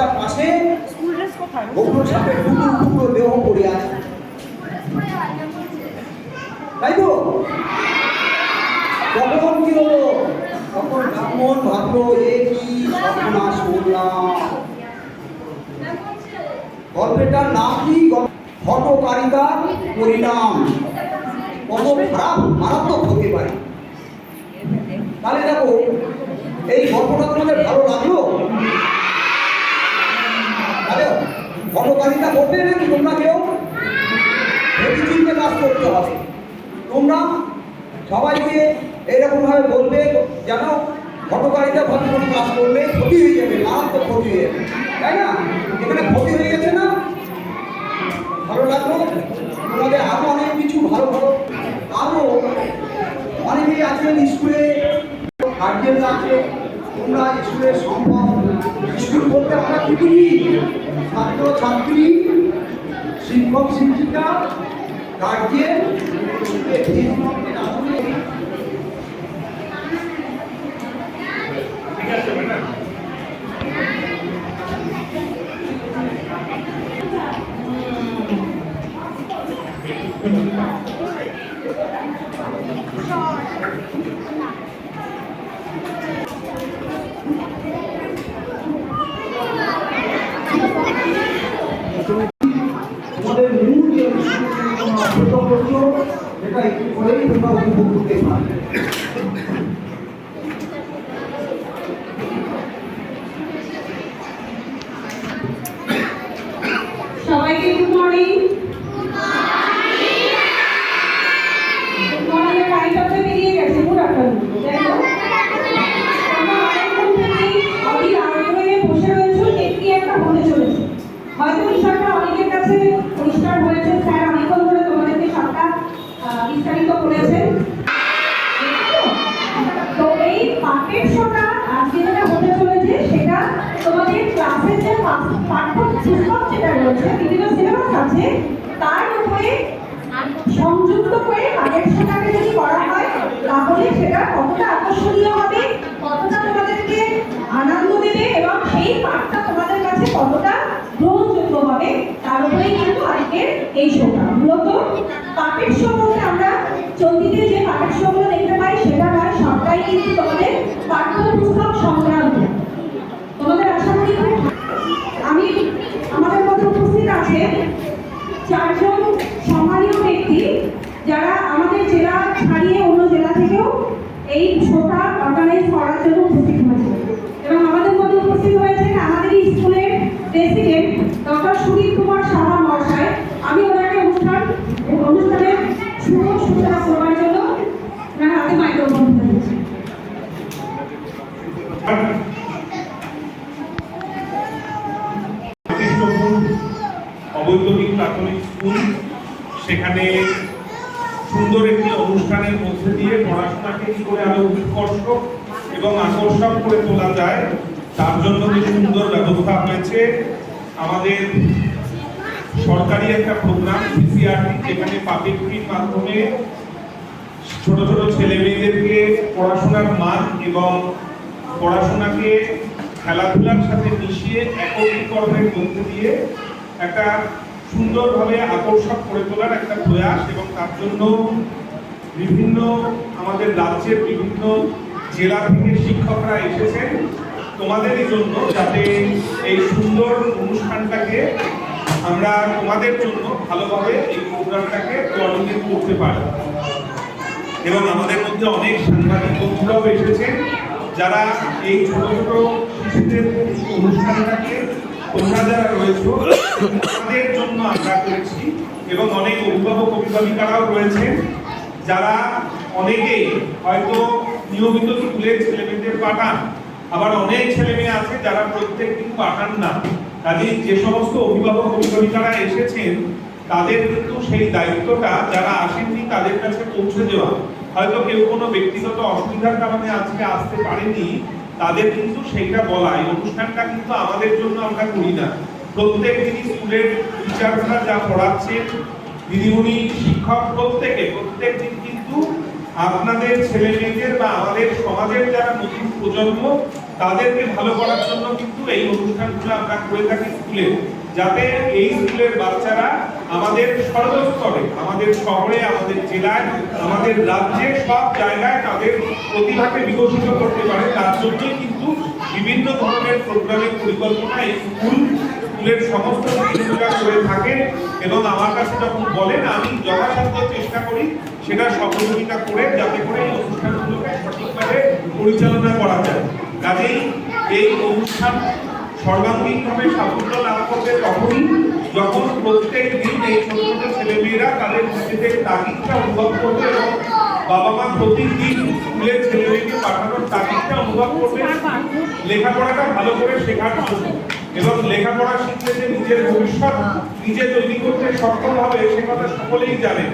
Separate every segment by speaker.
Speaker 1: রাস্তার পাশে
Speaker 2: school dress কোথায়?
Speaker 1: গোকুল সাপের টুকরো টুকরো দেহ পড়ে আছে। তাই তো? তখন কি হলো? তখন ব্রাহ্মণ ভাবলো এ কি সর্বনাশ করলাম গল্পেটার নাম কি? হটকারিতা পরিণাম কত খারাপ মারাত্মক হতে পারে। তাহলে দেখো এই গল্পটা তোমাদের ভালো লাগল তাহলে করবে নাকি তোমরা কেউ? ভেবে চিন্তে কাজ করতে হবে। তোমরা সবাইকে এরকম ভাবে বলবে, যেন ঘটকারিতা ভাবে কোনো কাজ করলে ক্ষতি হয়ে যাবে মারাত্মক ক্ষতি হয়ে যাবে। তাই না? এখানে ক্ষতি হয়ে গেছে না ভালো লাগল তোমাদের আরও অনেক কিছু ভালো ভালো আরও অনেকেই আছেন স্কুলে গার্জেন আছে তোমরা স্কুলের স্কুল বলতে আমরা কি বুঝি ছাত্র ছাত্রী শিক্ষক শিক্ষিকা গার্জেন
Speaker 3: ঠিক আছে ম্যাডাম
Speaker 1: তোমাদের মূল যে অনুষ্ঠানে তোমরা প্রথম করছ সেটা একটু করেই তোমরা উপভোগ করতে পারবে
Speaker 2: সবাইকে গুড মর্নিং গুড মর্নিং এর টাইমটা তো বেরিয়ে গেছে গুড আফটারনুন যাই হোক তোমরা অনেকক্ষণ থেকেই অধীর আগ্রহে বসে রয়েছো যে কি একটা হতে চলেছে হয়তো বিষয়টা অনেকের কাছে পরিষ্কার হয়েছে। স্যার, অনেকক্ষণ ধরে তোমাদেরকে সবটা বিস্তারিত বলেছেন। তো এই পাঠের শোটা আজকে যেটা হতে চলেছে, সেটা তোমাদের ক্লাসের যে পা- পাঠ্য পুস্তক যেটা রয়েছে, বিভিন্ন সিলেবাস আছে, তার উপরে সংযুক্ত করে পাঠের শোটাকে যদি করা হয় তাহলে সেটা কতটা আকর্ষণীয় হবে কতটা তোমাদেরকে আনন্দ দেবে এবং সেই পাঠটা তোমাদের কাছে কতটা গ্রহণযোগ্য হবে তার উপরেই কিন্তু আজকের এই শোটা মূলত শো বলতে আমরা চলতিতে যে পাঠের শোগুলো দেখতে পাই, সেটা নয় সবটাই কিন্তু তোমাদের পাঠ্য পুস্তক সংক্রান্ত। তোমাদের আশা করি আমি, আমাদের মধ্যে উপস্থিত আছে চারজন সম্মানীয় ব্যক্তি যারা আমাদের জেলা ছাড়িয়ে অন্য জেলা থেকেও এই শোটা অর্গানাইজ করার জন্য উপস্থিত হয়েছে এবং আমাদের মধ্যে উপস্থিত হয়েছেন আমাদের এই স্কুলের প্রেসিডেন্ট ডক্টর সুদীপ কুমার সাহা মহাশয় আমি ওনাকে অনুষ্ঠান অনুষ্ঠানের শুভ সূচনা করবার জন্য ওনার হাতে মাইক্রোফোন তুলে দিচ্ছি
Speaker 3: কৃষ্ণপুর অবৈতনিক প্রাথমিক স্কুল সেখানে সুন্দর একটি অনুষ্ঠানের মধ্যে দিয়ে পড়াশোনাকে কি করে আরও উৎকর্ষ এবং আকর্ষণ করে তোলা যায়, তার জন্য যে সুন্দর ব্যবস্থা হয়েছে। আমাদের সরকারি একটা প্রোগ্রাম সিসিআরটি যেখানে পাবলিক মাধ্যমে ছোট ছোট ছেলে মেয়েদেরকে পড়াশোনার মান এবং পড়াশোনাকে খেলাধুলার সাথে মিশিয়ে একত্রীকরণের মধ্যে দিয়ে একটা সুন্দরভাবে আকর্ষক করে তোলার একটা প্রয়াস এবং তার জন্য বিভিন্ন আমাদের রাজ্যের বিভিন্ন জেলা থেকে শিক্ষকরা এসেছেন তোমাদেরই জন্য যাতে এই সুন্দর অনুষ্ঠানটাকে আমরা তোমাদের জন্য ভালোভাবে এই প্রোগ্রামটাকে কোঅর্ডিনেট করতে পারি। এবং আমাদের মধ্যে অনেক সাংবাদিক বন্ধুরাও এসেছেন যারা এই ছোট ছোট শিশুদের অনুষ্ঠানটাকে তোমরা যারা রয়েছে। তাদের জন্য আমরা করেছি এবং অনেক অভিভাবক, অভিভাবিকারাও রয়েছেন। যারা অনেকেই হয়তো নিয়মিত স্কুলের ছেলেমেয়েদের পাঠান, আবার অনেক ছেলে মেয়ে আছে যারা প্রত্যেক দিন পাঠান না। কাজে যে সমস্ত অভিভাবক, অভিভাবিকারা এসেছেন, তাদের কিন্তু সেই দায়িত্বটা যারা আসেননি, তাদের কাছে পৌঁছে দেওয়া। হয়তো কেউ কোনো ব্যক্তিগত অসুবিধার কারণে আজকে আসতে পারেনি তাদের কিন্তু সেইটা বলা, এই অনুষ্ঠানটা কিন্তু আমাদের জন্য আমরা করি না। প্রত্যেক দিনই স্কুলের টিচাররা যা পড়াচ্ছেন দিদিমণি, শিক্ষক প্রত্যেকে, প্রত্যেক দিন কিন্তু আপনাদের ছেলে মেয়েদের বা আমাদের সমাজের যারা নতুন প্রজন্ম, তাদেরকে ভালো করার জন্য কিন্তু এই অনুষ্ঠানগুলো আমরা করে থাকি স্কুলে। যাতে এই স্কুলের বাচ্চারা আমাদের সর্বস্তরে, আমাদের শহরে, আমাদের জেলায়, আমাদের রাজ্যে সব জায়গায় তাদের প্রতিভাকে বিকশিত করতে পারে। তার জন্যই কিন্তু বিভিন্ন ধরনের প্রোগ্রামের পরিকল্পনা স্কুল, স্কুলের সমস্ত শিক্ষকরা করে থাকেন এবং আমার কাছে যখন বলেন, আমি যথাসাধ্য চেষ্টা করি সেটা সহযোগিতা করে, যাতে করে এই অনুষ্ঠানগুলোকে সঠিকভাবে পরিচালনা করা যায়। কাজেই এই অনুষ্ঠান সর্বাঙ্গীনভাবে সাফল্য লাভ করবে তখনই যখন প্রত্যেক দিন এই ছোট ছোট ছেলেমেয়েরা তাদের নিজেদের তাগিদটা অনুভব করবে এবং বাবা মা প্রতিদিন স্কুলের ছেলেমেয়েকে পাঠানোর তাগিদটা অনুভব করবে। লেখাপড়াটা ভালো করে শেখার জন্য এবং লেখাপড়া শিখলে যে নিজের ভবিষ্যৎ নিজে তৈরি করতে সক্ষম হবে, সে কথা সকলেই জানেন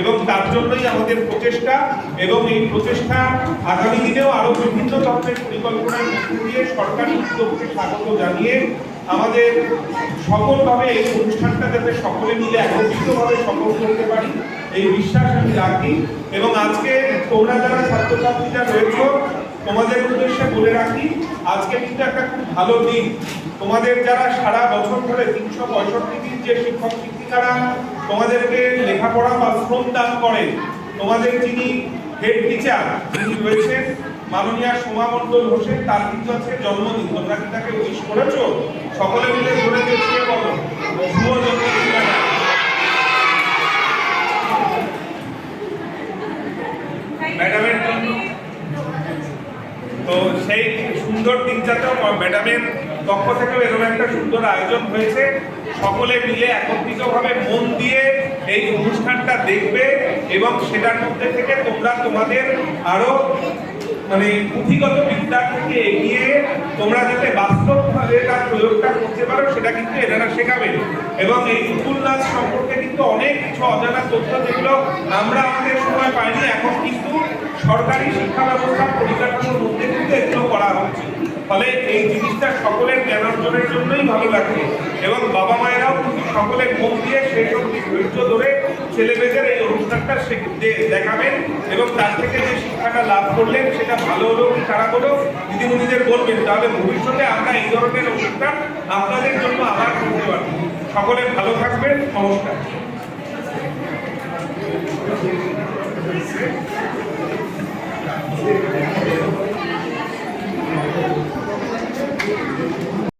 Speaker 3: এবং তার জন্যই আমাদের প্রচেষ্টা এবং এই প্রচেষ্টা আগামী দিনেও আরও বিভিন্ন ধরনের পরিকল্পনার মধ্যে দিয়ে সরকারি উদ্যোগকে স্বাগত জানিয়ে আমাদের সফলভাবে এই অনুষ্ঠানটা যাতে সকলে মিলে একত্রিতভাবে সফল করতে পারি, এই বিশ্বাস আমি রাখি। এবং আজকে তোমরা যারা ছাত্রছাত্রীরা রয়েছে তোমাদের উদ্দেশ্যে বলে রাখি, আজকে কিন্তু একটা খুব ভালো দিন। তোমাদের যারা সারা বছর ধরে তিনশো পঁয়ষট্টি দিন যে শিক্ষক শিক্ষিকারা তোমাদেরকে লেখাপড়া বা শ্রম দান করেন, তোমাদের যিনি হেড টিচার যিনি রয়েছেন মাননীয় সোমা মণ্ডল হোসেন তার কিন্তু আজকে জন্মদিন। তোমরা কি তাকে উইশ করেছ? সকলে মিলে ধরে দেখিয়ে বলো শুভ জন্মদিন ম্যাডাম। ম্যাডামের জন্য তো সেই দিনটাতেও ম্যাডামের পক্ষ থেকেও এরকম একটা সুন্দর আয়োজন হয়েছে। সকলে মিলে একত্রিতভাবে মন দিয়ে এই অনুষ্ঠানটা দেখবে এবং সেটার মধ্যে থেকে তোমরা তোমাদের আরও মানে পুঁথিগত বিদ্যা থেকে এগিয়ে তোমরা যাতে বাস্তবভাবে তার প্রয়োগটা করতে পারো, সেটা কিন্তু এনারা শেখাবে। এবং এই পুতুল নাচ সম্পর্কে কিন্তু অনেক কিছু অজানা তথ্য যেগুলো আমরা আমাদের সময় পাইনি। এখন কিন্তু সরকারি শিক্ষা ব্যবস্থার পরিকাঠামোর মধ্যে কিন্তু এগুলো করা হচ্ছে। ফলে এই জিনিসটা সকলের জ্ঞান অর্জনের জন্যই ভালো লাগছে এবং বাবা মায়েরাও সকলের মন দিয়ে সেই সব ধৈর্য ধরে ছেলেমেয়েদের এই অনুষ্ঠানটা দেখাবেন এবং তার থেকে যে শিক্ষাটা লাভ করলেন, সেটা ভালো হলো কি খারাপ হলো, দিদিমণিদের বলবেন, তাহলে ভবিষ্যতে আমরা এই ধরনের অনুষ্ঠান আপনাদের জন্য আবার করতে পারব। সকলে ভালো থাকবেন, নমস্কার। Thank you.